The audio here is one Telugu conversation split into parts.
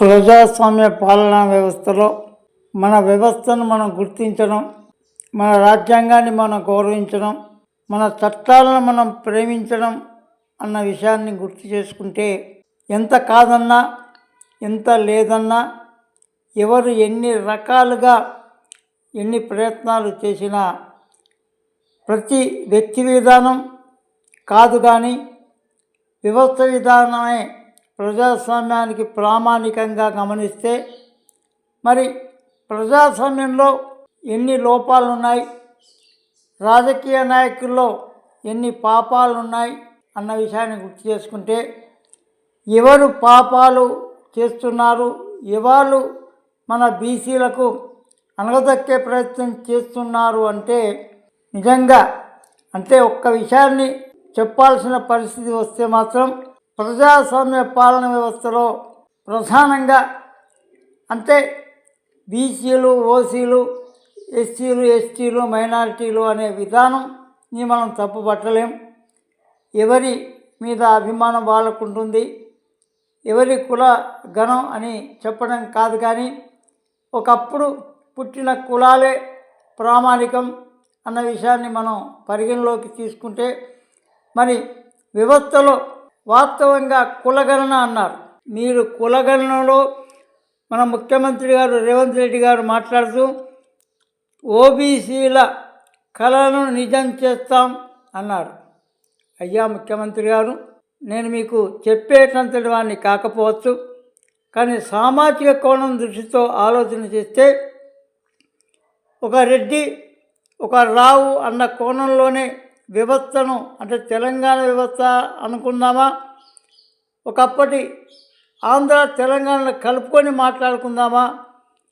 ప్రజాస్వామ్య పాలనా వ్యవస్థలో మన వ్యవస్థను మనం గుర్తించడం మన రాజ్యాంగాన్ని మనం గౌరవించడం మన చట్టాలను మనం ప్రేమించడం అన్న విషయాన్ని గుర్తు చేసుకుంటే ఎంత కాదన్నా ఎంత లేదన్నా ఎవరు ఎన్ని రకాలుగా ఎన్ని ప్రయత్నాలు చేసినా ప్రతి వ్యక్తి విధానం కాదు కానీ వ్యవస్థ విధానమే ప్రజాస్వామ్యానికి ప్రామాణికంగా గమనిస్తే మరి ప్రజాస్వామ్యంలో ఎన్ని లోపాలు ఉన్నాయి రాజకీయ నాయకుల్లో ఎన్ని పాపాలు ఉన్నాయి అన్న విషయాన్ని గుర్తు చేసుకుంటే ఎవరు పాపాలు చేస్తున్నారు? ఎవరు మన బీసీలకు అనగదక్కే ప్రయత్నం చేస్తున్నారు అంటే నిజంగా అంటే ఒక్క విషయాన్ని చెప్పాల్సిన పరిస్థితి వస్తే మాత్రం ప్రజాస్వామ్య పాలన వ్యవస్థలో ప్రధానంగా అంటే బీసీలు ఓసీలు ఎస్సీలు ఎస్టీలు మైనారిటీలు అనే విధానంని మనం తప్పుపట్టలేం. ఎవరి మీద అభిమానం వాళ్ళకు ఉంటుంది ఎవరి కుల గణం అని చెప్పడం కాదు కానీ ఒకప్పుడు పుట్టిన కులాలే ప్రామాణికం అన్న విషయాన్ని మనం పరిగణలోకి తీసుకుంటే మరి వ్యవస్థలో వాస్తవంగా కులగణన అన్నారు. మీరు కులగణనలో మన ముఖ్యమంత్రి గారు రేవంత్ రెడ్డి గారు మాట్లాడుతూ ఓబీసీల కళను నిజం చేస్తాం అన్నారు. అయ్యా ముఖ్యమంత్రి గారు నేను మీకు చెప్పేటంతటి వాడిని కాకపోవచ్చు కానీ సామాజిక కోణం దృష్టితో ఆలోచన చేస్తే ఒక రెడ్డి ఒక రావు అన్న కోణంలోనే వ్యవస్థను అంటే తెలంగాణ వ్యవస్థ అనుకుందామా? ఒకప్పటి ఆంధ్ర తెలంగాణను కలుపుకొని మాట్లాడుకుందామా?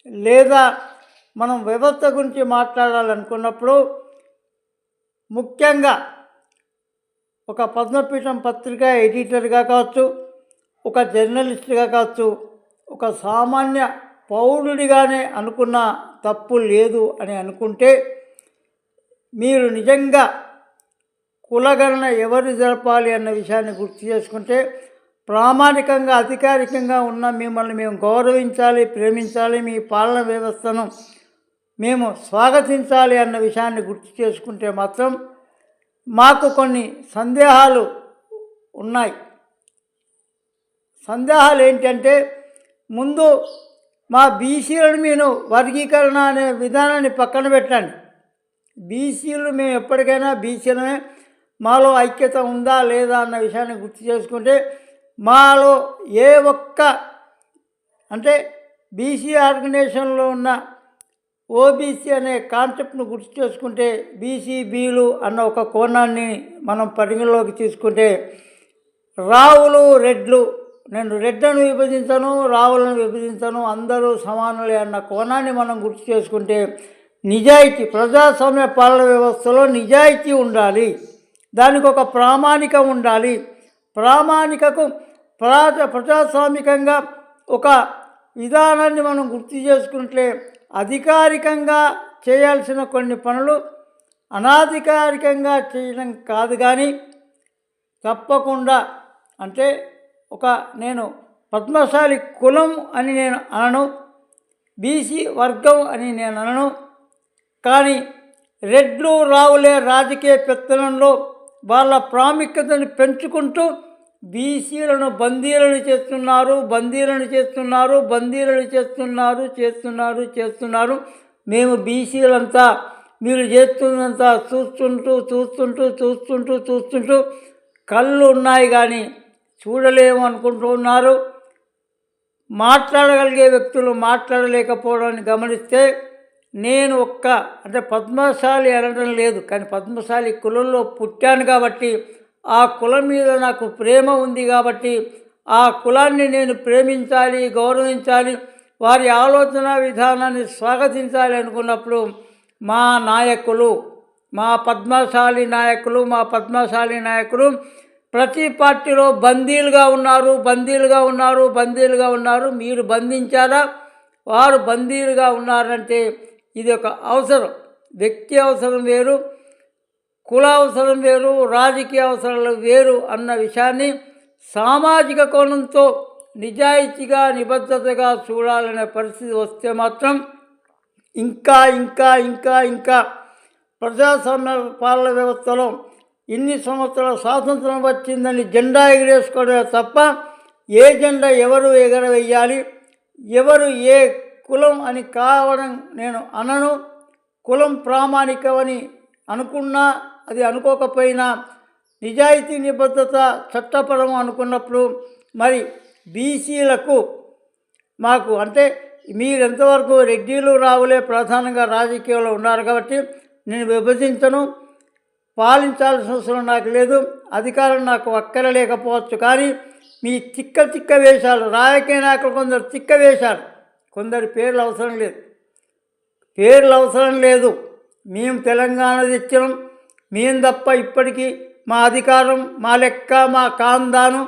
లేదా మనం వ్యవస్థ గురించి మాట్లాడాలనుకున్నప్పుడు ముఖ్యంగా ఒక పద్మపీఠం పత్రిక ఎడిటర్గా కావచ్చు ఒక జర్నలిస్ట్గా కావచ్చు ఒక సామాన్య పౌరుడిగానే అనుకున్న తప్పు లేదు అని అనుకుంటే మీరు నిజంగా కులగణన ఎవరు జరపాలి అన్న విషయాన్ని గుర్తు చేసుకుంటే ప్రామాణికంగా అధికారికంగా ఉన్న మిమ్మల్ని మేము గౌరవించాలి ప్రేమించాలి మీ పాలన వ్యవస్థను మేము స్వాగతించాలి అన్న విషయాన్ని గుర్తు చేసుకుంటే మాత్రం మాకు కొన్ని సందేహాలు ఉన్నాయి. సందేహాలు ఏంటంటే ముందు మా బీసీలను మీరు వర్గీకరణ అనే విధానాన్ని పక్కన పెట్టండి. బీసీలు మేము ఎప్పటికైనా బీసీలమే. మాలో ఐక్యత ఉందా లేదా అన్న విషయాన్ని గుర్తు చేసుకుంటే మాలో ఏ ఒక్క అంటే బీసీ ఆర్గనైజేషన్లో ఉన్న ఓబీసీ అనే కాన్సెప్ట్ను గుర్తు చేసుకుంటే బీసీబీలు అన్న ఒక కోణాన్ని మనం పరిగణలోకి తీసుకుంటే రావులు రెడ్లు నేను రెడ్లను విభజించను రావులను విభజించను అందరూ సమానులే అన్న కోణాన్ని మనం గుర్తు చేసుకుంటే నిజాయితీ ప్రజాస్వామ్య పాలన వ్యవస్థలో నిజాయితీ ఉండాలి. దానికి ఒక ప్రామాణిక ఉండాలి. ప్రామాణికకు ప్రజా ప్రజాస్వామికంగా ఒక విధానాన్ని మనం గుర్తు చేసుకుంటే అధికారికంగా చేయాల్సిన కొన్ని పనులు అనాధికారికంగా చేయడం కాదు కానీ తప్పకుండా అంటే ఒక నేను పద్మశాలి కులం అని నేను అనను బీసీ వర్గం అని నేను అనను. కానీ రెడ్లు రావులే రాజకీయ పెత్తనంలో వాళ్ళ ప్రాముఖ్యతను పెంచుకుంటూ బీసీలను బందీలను చేస్తున్నారు బందీలను చేస్తున్నారు బందీలను చేస్తున్నారు చేస్తున్నారు చేస్తున్నారు. మేము బీసీలంతా మీరు చేస్తున్నంతా చూస్తుంటూ చూస్తుంటూ చూస్తుంటూ చూస్తుంటూ కళ్ళు ఉన్నాయి కానీ చూడలేము అనుకుంటున్నారు మాట్లాడగలిగే వ్యక్తులు మాట్లాడలేకపోవడాన్ని గమనిస్తే నేను ఒక్క అంటే పద్మశాలి అనడం లేదు కానీ పద్మశాలి కులంలో పుట్టాను కాబట్టి ఆ కులం మీద నాకు ప్రేమ ఉంది కాబట్టి ఆ కులాన్ని నేను ప్రేమించాలి గౌరవించాలి వారి ఆలోచన విధానాన్ని స్వాగతించాలి అనుకున్నప్పుడు మా నాయకులు మా పద్మశాలి నాయకులు మా పద్మశాలి నాయకులు ప్రతి పార్టీలో బందీలుగా ఉన్నారు బందీలుగా ఉన్నారు బందీలుగా ఉన్నారు. మీరు బంధించారా? వారు బందీలుగా ఉన్నారంటే ఇది ఒక అవసరం. వ్యక్తి అవసరం వేరు కుల అవసరం వేరు రాజకీయ అవసరాలు వేరు అన్న విషయాన్ని సామాజిక కోణంతో నిజాయితీగా నిబద్ధతగా చూడాలనే పరిస్థితి వస్తే మాత్రం ఇంకా ఇంకా ఇంకా ఇంకా ప్రజాస్వామ్య పాలన వ్యవస్థలో ఇన్ని సంవత్సరాల స్వాతంత్రం వచ్చిందని జెండా ఎగిరేసుకోవడమే తప్ప ఏ జెండా ఎవరు ఎగరవేయాలి? ఎవరు ఏ కులం అని కావడం నేను అనను. కులం ప్రామాణికమని అనుకున్నా అది అనుకోకపోయినా నిజాయితీ నిబద్ధత చట్టపరం అనుకున్నప్పుడు మరి బీసీలకు మాకు అంటే మీరెంతవరకు రెడ్డిలు రావులే ప్రధానంగా రాజకీయంలో ఉన్నారు కాబట్టి నేను విభజించను. పాలించాల్సిన అవసరం నాకు లేదు. అధికారం నాకు ఒక్కరలేకపోవచ్చు కానీ మీ తిక్క తిక్క వేషాలు రాజకీయ నాయకులు కొందరు తిక్క వేశారు కొందరి పేర్లు అవసరం లేదు. పేర్లు అవసరం లేదు. మేము తెలంగాణ తెచ్చినాం. మేము తప్ప ఇప్పటికీ మా అధికారం మా లెక్క మా కాందాను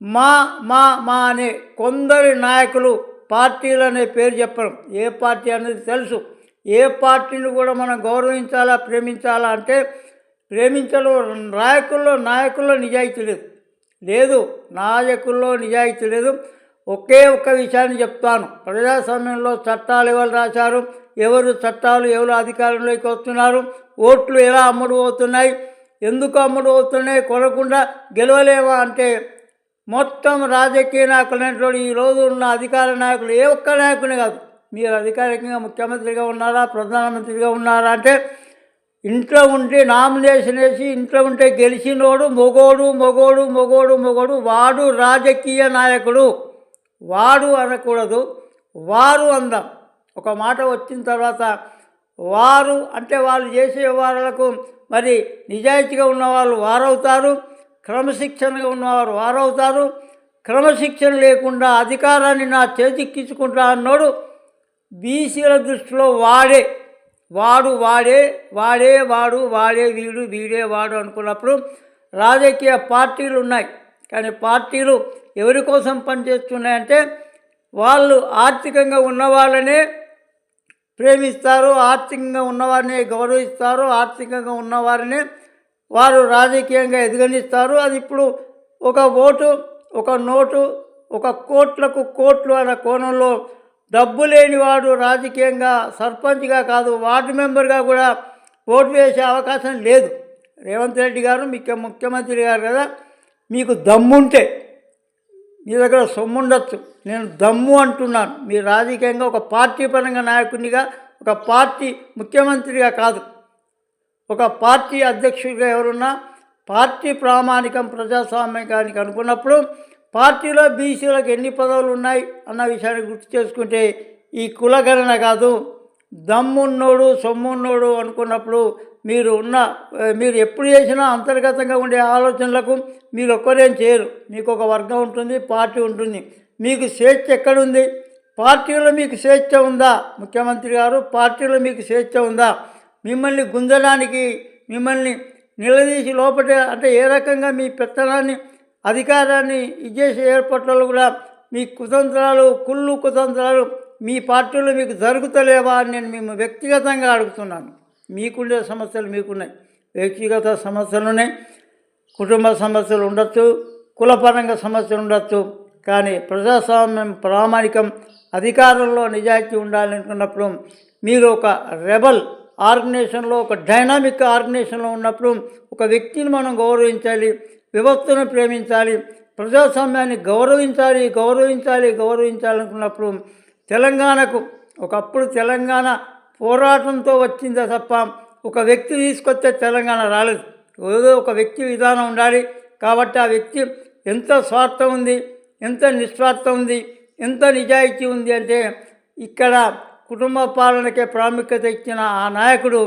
మా మా మా అనే కొందరి నాయకులు పార్టీలు అనే పేరు చెప్పడం ఏ పార్టీ అనేది తెలుసు. ఏ పార్టీని కూడా మనం గౌరవించాలా ప్రేమించాలా అంటే ప్రేమించలో నాయకుల్లో నాయకుల్లో నిజాయితీ లేదు. లేదు నాయకుల్లో నిజాయితీ లేదు. ఒకే ఒక్క విషయాన్ని చెప్తాను. ప్రజాస్వామ్యంలో చట్టాలు ఎవరు రాశారు? ఎవరు చట్టాలు ఎవరు అధికారంలోకి వస్తున్నారు? ఓట్లు ఎలా అమ్ముడు పోతున్నాయి ఎందుకు అమ్ముడు పోతున్నాయి కొనకుండా గెలవలేవా అంటే మొత్తం రాజకీయ నాయకులైనటువంటి ఈరోజు ఉన్న అధికార నాయకులు ఏ ఒక్క నాయకుని కాదు. మీరు అధికారికంగా ముఖ్యమంత్రిగా ఉన్నారా? ప్రధానమంత్రిగా ఉన్నారా అంటే ఇంట్లో ఉంటే నామినేషన్ వేసి ఇంట్లో ఉంటే గెలిచినోడు మొగోడు మొగోడు మొగోడు మొగోడు వాడు రాజకీయ నాయకుడు. వాడు అనకూడదు వారు అందాం. ఒక మాట వచ్చిన తర్వాత వారు అంటే వాళ్ళు చేసే వాళ్ళకు మరి నిజాయితీగా ఉన్నవాళ్ళు వారవుతారు క్రమశిక్షణగా ఉన్నవారు వారవుతారు. క్రమశిక్షణ లేకుండా అధికారాన్ని నా చేతిక్కించుకుంటా అన్నాడు. బీసీల దృష్టిలో వాడే వాడు వాడే వాడే వాడు వాడే వీడు వీడే వాడు అనుకున్నప్పుడు రాజకీయ పార్టీలు ఉన్నాయి. కానీ పార్టీలు ఎవరి కోసం పనిచేస్తున్నాయంటే వాళ్ళు ఆర్థికంగా ఉన్న వాళ్ళనే ప్రేమిస్తారు ఆర్థికంగా ఉన్నవారిని గౌరవిస్తారు ఆర్థికంగా ఉన్నవారిని వారు రాజకీయంగా ఎదిగనిస్తారు. అది ఇప్పుడు ఒక ఓటు ఒక నోటు ఒక కోట్లకు కోట్లు అనే కోణంలో డబ్బు లేనివాడు రాజకీయంగా సర్పంచ్గా కాదు వార్డు మెంబర్గా కూడా ఓటు వేసే అవకాశం లేదు. రేవంత్ రెడ్డి గారు మీకు ముఖ్యమంత్రి గారు కదా మీకు దమ్ముంటే మీ దగ్గర సొమ్ముండొచ్చు. నేను దమ్ము అంటున్నాను. మీ రాజకీయంగా ఒక పార్టీ పరంగా నాయకునిగా ఒక పార్టీ ముఖ్యమంత్రిగా కాదు. ఒక పార్టీ అధ్యక్షుడిగా ఎవరున్నా పార్టీ ప్రామాణికం ప్రజాస్వామ్యానికి అనుకున్నప్పుడు పార్టీలో బీసీలకు ఎన్ని పదవులు ఉన్నాయి అన్న విషయాన్ని గుర్తు చేసుకుంటే ఈ కులగణన కాదు. దమ్మున్నోడు సొమ్మున్నోడు అనుకున్నప్పుడు మీరు ఉన్న మీరు ఎప్పుడు చేసినా అంతర్గతంగా ఉండే ఆలోచనలకు మీరు ఒక్కరేం చేయరు. మీకు ఒక వర్గం ఉంటుంది పార్టీ ఉంటుంది. మీకు స్వేచ్ఛ ఎక్కడుంది? పార్టీలో మీకు స్వేచ్ఛ ఉందా? ముఖ్యమంత్రి గారు పార్టీలో మీకు స్వేచ్ఛ ఉందా? మిమ్మల్ని గుంజడానికి మిమ్మల్ని నిలదీసి లోపల అంటే ఏ రకంగా మీ పెత్తనాన్ని అధికారాన్ని ఇచ్చేసే ఏర్పాట్లలో కూడా మీ కుతంత్రాలు కుళ్ళు కుతంత్రాలు మీ పార్టీలో మీకు జరుగుతలేవా అని నేను మేము వ్యక్తిగతంగా అడుగుతున్నాను. మీకుండే సమస్యలు మీకున్నాయి. వ్యక్తిగత సమస్యలు ఉన్నాయి. కుటుంబ సమస్యలు ఉండొచ్చు. కులపరంగా సమస్యలు ఉండొచ్చు. కానీ ప్రజాస్వామ్యం ప్రామాణికం అధికారంలో నిజాయితీ ఉండాలనుకున్నప్పుడు మీరు ఒక రెబల్ ఆర్గనైజేషన్లో ఒక డైనామిక్ ఆర్గనైజేషన్లో ఉన్నప్పుడు ఒక వ్యక్తిని మనం గౌరవించాలి వ్యవస్థను ప్రేమించాలి ప్రజాస్వామ్యాన్ని గౌరవించాలి గౌరవించాలి గౌరవించాలనుకున్నప్పుడు తెలంగాణకు ఒకప్పుడు తెలంగాణ పోరాటంతో వచ్చిందే తప్ప ఒక వ్యక్తి తీసుకొస్తే తెలంగాణ రాలేదు. ఏదో ఒక వ్యక్తి విధానం ఉండాలి. కాబట్టి ఆ వ్యక్తి ఎంత స్వార్థం ఉంది ఎంత నిస్వార్థం ఉంది ఎంత నిజాయితీ ఉంది అంటే ఇక్కడ కుటుంబ పాలనకే ప్రాముఖ్యత ఇచ్చిన ఆ నాయకుడు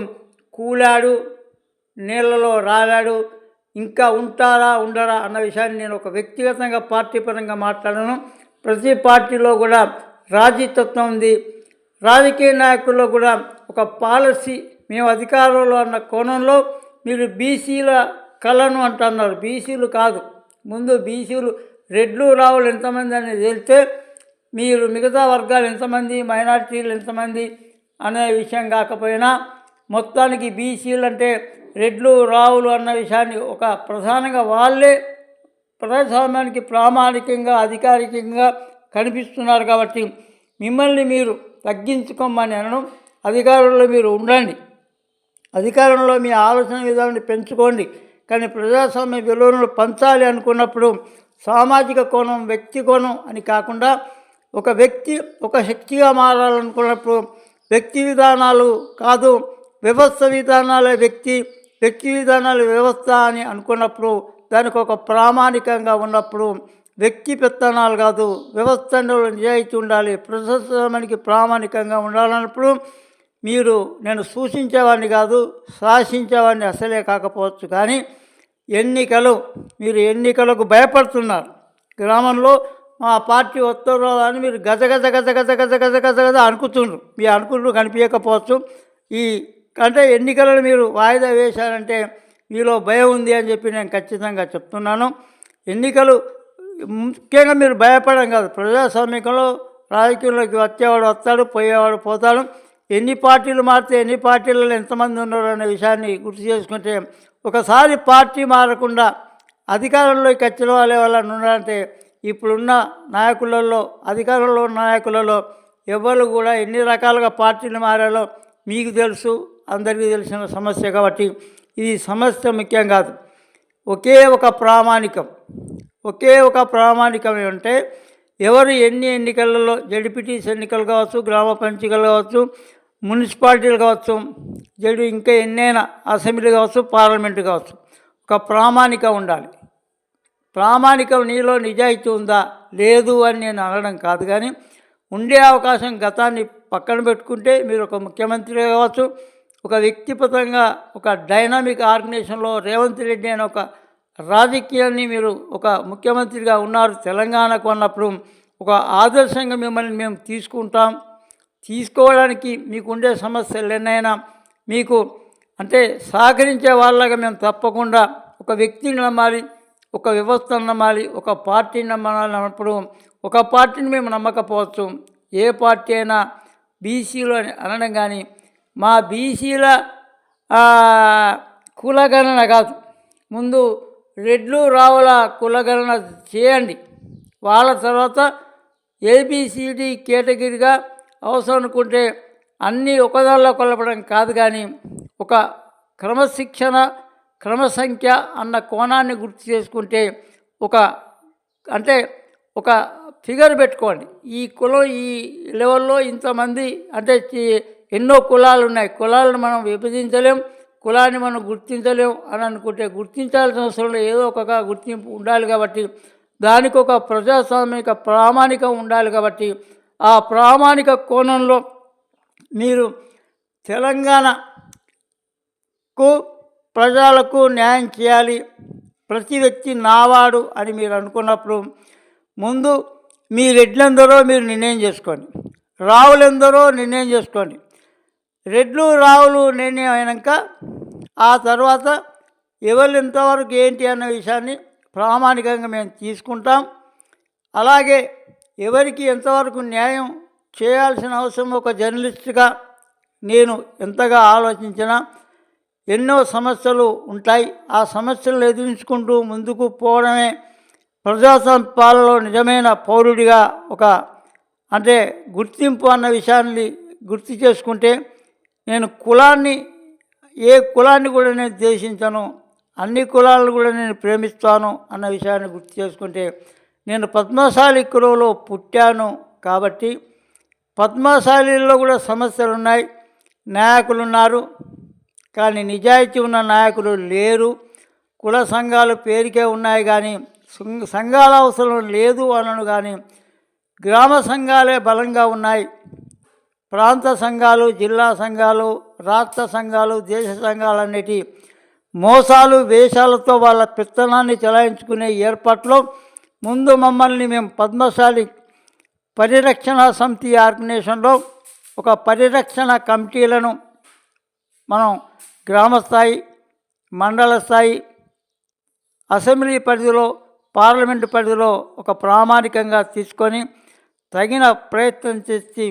కూలాడు నీళ్ళలో రాలాడు ఇంకా ఉంటారా ఉండరా అన్న విషయాన్ని నేను ఒక వ్యక్తిగతంగా పార్టీ పరంగా మాట్లాడను. ప్రతి పార్టీలో కూడా రాజీతత్వం ఉంది. రాజకీయ నాయకుల్లో కూడా ఒక పాలసీ మేము అధికారంలో అన్న కోణంలో మీరు బీసీల కళను అంటున్నారు. బీసీలు కాదు. ముందు బీసీలు రెడ్లు రావులు ఎంతమంది అనేది వెళ్తే మీరు మిగతా వర్గాలు ఎంతమంది మైనార్టీలు ఎంతమంది అనే విషయం కాకపోయినా మొత్తానికి బీసీలు అంటే రెడ్లు రావులు అన్న విషయాన్ని ఒక ప్రధానంగా వాళ్ళే ప్రజాస్వామ్యానికి ప్రామాణికంగా అధికారికంగా కనిపిస్తున్నారు కాబట్టి మిమ్మల్ని మీరు తగ్గించుకోమని అనడం అధికారంలో మీరు ఉండండి. అధికారంలో మీ ఆలోచన విధానాన్ని పెంచుకోండి. కానీ ప్రజాస్వామ్య విలువలను పంచాలి అనుకున్నప్పుడు సామాజిక కోణం వ్యక్తి కోణం అని కాకుండా ఒక వ్యక్తి ఒక శక్తిగా మారాలనుకున్నప్పుడు వ్యక్తి విధానాలు కాదు వ్యవస్థ విధానాలే వ్యక్తి వ్యక్తి విధానాలు వ్యవస్థ అని అనుకున్నప్పుడు దానికి ఒక ప్రామాణికంగా ఉన్నప్పుడు వ్యక్తి పెత్తనాలు కాదు వ్యవస్థలో నిజాయితీ ఉండాలి ప్రశస్తమనికి ప్రామాణికంగా ఉండాలన్నప్పుడు మీరు నేను సూచించేవాడిని కాదు శాసించేవాడిని అసలే కాకపోవచ్చు. కానీ ఎన్నికలు మీరు ఎన్నికలకు భయపడుతున్నారు. గ్రామంలో మా పార్టీ వస్తారో అని మీరు గజ గజ గజ గజ గజ గజ గజ గజ అనుకుతుండ్రు మీ అనుకుంటూ కనిపించకపోవచ్చు. ఈ అంటే ఎన్నికలను మీరు వాయిదా వేశారంటే మీలో భయం ఉంది అని చెప్పి నేను ఖచ్చితంగా చెప్తున్నాను. ఎన్నికలు ముఖ్యంగా మీరు భయపడడం కాదు. ప్రజాస్వామికంలో రాజకీయంలోకి వచ్చేవాడు వస్తాడు పోయేవాడు పోతాడు. ఎన్ని పార్టీలు మారితే ఎన్ని పార్టీలలో ఎంతమంది ఉన్నారు అనే విషయాన్ని గుర్తు చేసుకుంటే ఒకసారి పార్టీ మారకుండా అధికారంలోకి వచ్చిన వాళ్ళు వాళ్ళని ఉన్నారంటే ఇప్పుడున్న నాయకులలో అధికారంలో ఉన్న నాయకులలో ఎవరు కూడా ఎన్ని రకాలుగా పార్టీలు మారాలో మీకు తెలుసు అందరికీ తెలిసిన సమస్య కాబట్టి ఇది సమస్య ముఖ్యం కాదు. ఒకే ఒక ప్రామాణికం. ఒకే ఒక ప్రామాణికం ఏమంటే ఎవరు ఎన్ని ఎన్నికలలో జడిపిటీస్ ఎన్నికలు కావచ్చు గ్రామ పంచాయతీలు కావచ్చు మున్సిపాలిటీలు కావచ్చు జడి ఇంకా ఎన్నైనా అసెంబ్లీ కావచ్చు పార్లమెంటు కావచ్చు ఒక ప్రామాణికం ఉండాలి. ప్రామాణికం నీలో నిజాయితీ ఉందా లేదు అని నేను అనడం కాదు కానీ ఉండే అవకాశం గతాన్ని పక్కన పెట్టుకుంటే మీరు ఒక ముఖ్యమంత్రి కావచ్చు ఒక వ్యక్తిగతంగా ఒక డైనామిక్ ఆర్గనైజేషన్లో రేవంత్ రెడ్డి అనే ఒక రాజకీయాన్ని మీరు ఒక ముఖ్యమంత్రిగా ఉన్నారు తెలంగాణకు అన్నప్పుడు ఒక ఆదర్శంగా మిమ్మల్ని మేము తీసుకుంటాం. తీసుకోవడానికి మీకు ఉండే సమస్యలు ఎన్నైనా మీకు అంటే సహకరించే వాళ్ళగా మేము తప్పకుండా ఒక వ్యక్తిని నమ్మాలి ఒక వ్యవస్థను నమ్మాలి ఒక పార్టీని నమ్మాలి అన్నప్పుడు ఒక పార్టీని మేము నమ్మకపోవచ్చు. ఏ పార్టీ అయినా బీసీలు అని అనడం కానీ మా బీసీల కులగణన కాదు. ముందు రెడ్లు రావుల కులగణన చేయండి. వాళ్ళ తర్వాత ఏబిసిడి కేటగిరీగా అవసరం అనుకుంటే అన్నీ ఒకదానిలో కొలపడం కాదు కానీ ఒక క్రమశిక్షణ క్రమసంఖ్య అన్న కోణాన్ని గుర్తు చేసుకుంటే ఒక అంటే ఒక ఫిగర్ పెట్టుకోండి. ఈ కులం ఈ లెవెల్లో ఇంతమంది అంటే ఎన్నో కులాలు ఉన్నాయి. కులాలను మనం విభజించలేం. కులాన్ని మనం గుర్తించలేం అని అనుకుంటే గుర్తించాల్సిన అవసరంలో ఏదో ఒక గుర్తింపు ఉండాలి కాబట్టి దానికి ఒక ప్రజాస్వామిక ప్రామాణికం ఉండాలి కాబట్టి ఆ ప్రామాణిక కోణంలో మీరు తెలంగాణకు ప్రజలకు న్యాయం చేయాలి. ప్రతి వ్యక్తి నావాడు అని మీరు అనుకున్నప్పుడు ముందు మీ రెడ్లందరో మీరు నిర్ణయం చేసుకోండి. రావులెందరో నిర్ణయం చేసుకోండి. రెడ్లు రావులు నిర్ణయం అయినాక ఆ తర్వాత ఎవరు ఇంతవరకు ఏంటి అన్న విషయాన్ని ప్రామాణికంగా మేము తీసుకుంటాం. అలాగే ఎవరికి ఎంతవరకు న్యాయం చేయాల్సిన అవసరం ఒక జర్నలిస్ట్గా నేను ఎంతగా ఆలోచించినా ఎన్నో సమస్యలు ఉంటాయి. ఆ సమస్యలను ఎదిరించుకుంటూ ముందుకు పోవడమే ప్రజాసంపాలలో నిజమైన పౌరుడిగా ఒక అంటే గుర్తింపు అన్న విషయాన్ని గుర్తు చేసుకుంటే నేను కులాన్ని ఏ కులాన్ని కూడా నేను ద్వేషించను అన్ని కులాలను కూడా నేను ప్రేమిస్తాను అన్న విషయాన్ని గుర్తు చేసుకుంటే నేను పద్మశాలి కులంలో పుట్టాను కాబట్టి పద్మశాలిలో కూడా సమస్యలు ఉన్నాయి. నాయకులు ఉన్నారు కానీ నిజాయితీ ఉన్న నాయకులు లేరు. కుల సంఘాలు పేరుకే ఉన్నాయి కానీ సంఘాల అవసరం లేదు అనను కానీ గ్రామ సంఘాలే బలంగా ఉన్నాయి. ప్రాంత సంఘాలు జిల్లా సంఘాలు రాష్ట్ర సంఘాలు దేశ సంఘాలు అన్నిటి మోసాలు వేషాలతో వాళ్ళ పెత్తనాన్ని చెలాయించుకునే ఏర్పాట్లో ముందు మమ్మల్ని మేము పద్మశాలి పరిరక్షణ సమితి ఆర్గనైజేషన్లో ఒక పరిరక్షణ కమిటీలను మనం గ్రామస్థాయి మండల స్థాయి అసెంబ్లీ పరిధిలో పార్లమెంటు పరిధిలో ఒక ప్రామాణికంగా తీసుకొని తగిన ప్రయత్నం చేసి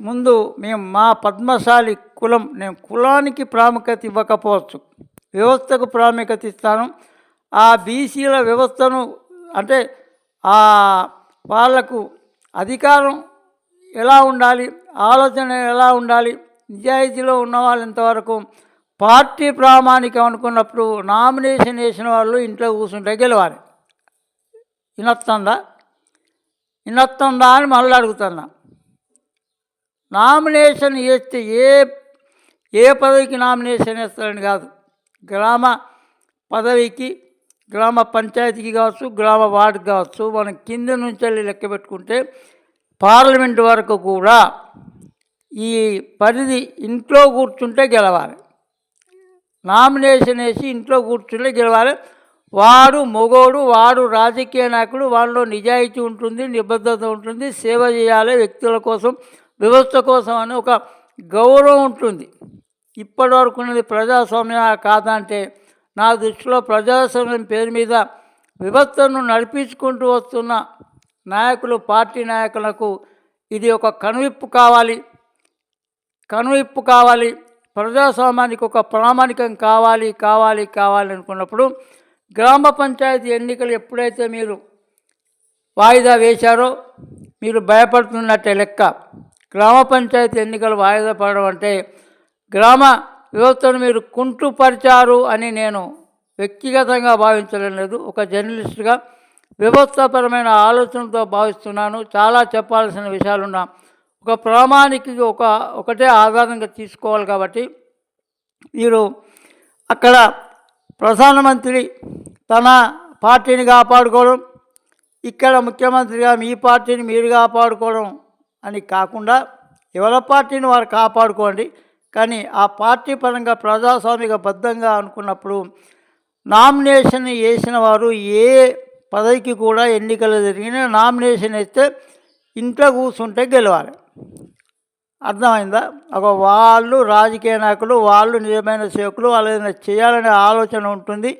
ముందు మేము మా పద్మశాలి కులం నేను కులానికి ప్రాముఖ్యత ఇవ్వకపోవచ్చు. వ్యవస్థకు ప్రాముఖ్యత ఇస్తాను. ఆ బీసీల వ్యవస్థను అంటే ఆ వాళ్ళకు అధికారం ఎలా ఉండాలి ఆలోచన ఎలా ఉండాలి నిజాయితీలో ఉన్న వాళ్ళు ఇంతవరకు పార్టీ ప్రామాణికం అనుకున్నప్పుడు నామినేషన్ వేసిన వాళ్ళు ఇంట్లో కూర్చుంటే గెలవాలి. వినొస్తుందా వినొస్తుందా అని మళ్ళీ అడుగుతున్నా. నామినేషన్ వేస్తే ఏ ఏ పదవికి నామినేషన్ వేస్తారని కాదు. గ్రామ పదవికి గ్రామ పంచాయతీకి కావచ్చు గ్రామ వార్డు కావచ్చు మనం కింద నుంచి వెళ్ళి లెక్క పెట్టుకుంటే పార్లమెంట్ వరకు కూడా ఈ పరిధి ఇంట్లో కూర్చుంటే గెలవాలి. నామినేషన్ వేసి ఇంట్లో కూర్చుంటే గెలవాలి. వాడు మొగోడు వాడు రాజకీయ నాయకుడు వాళ్ళలో నిజాయితీ ఉంటుంది నిబద్ధత ఉంటుంది సేవ చేయాలి వ్యక్తుల కోసం. వ్యవస్థ కోసం అని ఒక గౌరవం ఉంటుంది. ఇప్పటి వరకు ఉన్నది ప్రజాస్వామ్యం కాదంటే నా దృష్టిలో ప్రజాస్వామ్యం పేరు మీద వ్యవస్థను నడిపించుకుంటూ వస్తున్న నాయకులు పార్టీ నాయకులకు ఇది ఒక కనువిప్పు కావాలి. కనువిప్పు కావాలి. ప్రజాస్వామ్యానికి ఒక ప్రామాణికం కావాలి కావాలి కావాలి అనుకున్నప్పుడు గ్రామ పంచాయతీ ఎన్నికలు ఎప్పుడైతే మీరు వాయిదా వేశారో మీరు భయపడుతున్నట్టే లెక్క. గ్రామ పంచాయతీ ఎన్నికలు వాయిదా పడడం అంటే గ్రామ వ్యవస్థను మీరు కుంటుపరిచారు అని నేను వ్యక్తిగతంగా భావించడం లేదు. ఒక జర్నలిస్ట్గా వ్యవస్థాపరమైన ఆలోచనతో భావిస్తున్నాను. చాలా చెప్పాల్సిన విషయాలున్నా ఒక ప్రామాణిక ఒక ఒకటే ఆధారంగా తీసుకోవాలి కాబట్టి మీరు అక్కడ ప్రధానమంత్రి తన పార్టీని కాపాడుకోవడం ఇక్కడ ముఖ్యమంత్రిగా మీ పార్టీని మీరు కాపాడుకోవడం అని కాకుండా ఎవరి పార్టీని వారు కాపాడుకోండి. కానీ ఆ పార్టీ పరంగా ప్రజాస్వామిక బద్ధంగా అనుకున్నప్పుడు నామినేషన్ వేసిన వారు ఏ పదవికి కూడా ఎన్నికలు జరిగిన నామినేషన్ వేస్తే ఇంట్లో కూర్చుంటే గెలవాలి. అర్థమైందా? ఒక వాళ్ళు రాజకీయ నాయకులు వాళ్ళు నిజమైన సేవకులు వాళ్ళు ఏదైనా చేయాలనే ఆలోచన ఉంటుంది.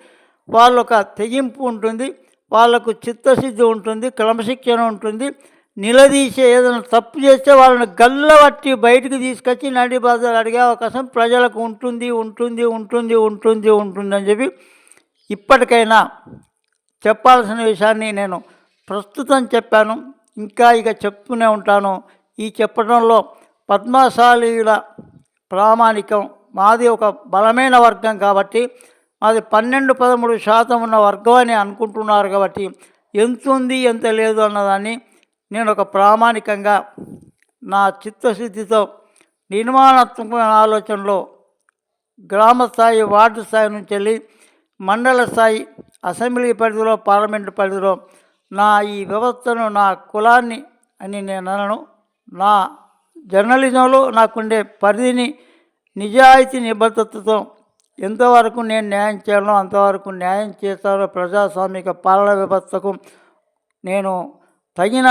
వాళ్ళొక తెగింపు ఉంటుంది. వాళ్ళకు చిత్తశుద్ధి ఉంటుంది క్రమశిక్షణ ఉంటుంది. నిలదీసే ఏదైనా తప్పు చేస్తే వాళ్ళని గల్లబట్టి బయటకు తీసుకొచ్చి నడి బాధలు అడిగే అవకాశం ప్రజలకు ఉంటుంది ఉంటుంది ఉంటుంది ఉంటుంది ఉంటుంది అని చెప్పి ఇప్పటికైనా చెప్పాల్సిన విషయాన్ని నేను ప్రస్తుతం చెప్పాను. ఇంకా ఇక చెప్తూనే ఉంటాను. ఈ చెప్పడంలో పద్మశాలీల ప్రామాణికం. మాది ఒక బలమైన వర్గం కాబట్టి మాది పన్నెండు పదమూడు శాతం ఉన్న వర్గం అని అనుకుంటున్నారు కాబట్టి ఎంత ఉంది ఎంత లేదు అన్నదాన్ని నేను ఒక ప్రామాణికంగా నా చిత్తశుద్ధితో నిర్మాణాత్మకమైన ఆలోచనలో గ్రామ స్థాయి వార్డు స్థాయి నుంచి వెళ్ళి మండల స్థాయి అసెంబ్లీ పరిధిలో పార్లమెంటు పరిధిలో నా ఈ వ్యవస్థను నా కులాన్ని అని నేను అనను నా జర్నలిజంలో నాకుండే పరిధిని నిజాయితీ నిబద్ధతతో ఎంతవరకు నేను న్యాయం చేయాలో అంతవరకు న్యాయం చేస్తానో ప్రజాస్వామిక పాలన వ్యవస్థకు నేను తగిన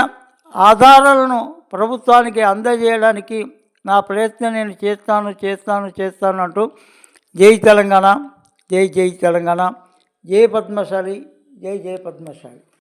ఆధారాలను ప్రభుత్వానికి అందజేయడానికి నా ప్రయత్నం నేను చేస్తాను చేస్తాను చేస్తాను అంటూ జై తెలంగాణ జై జై తెలంగాణ జై పద్మశాలి జై జై పద్మశాలి.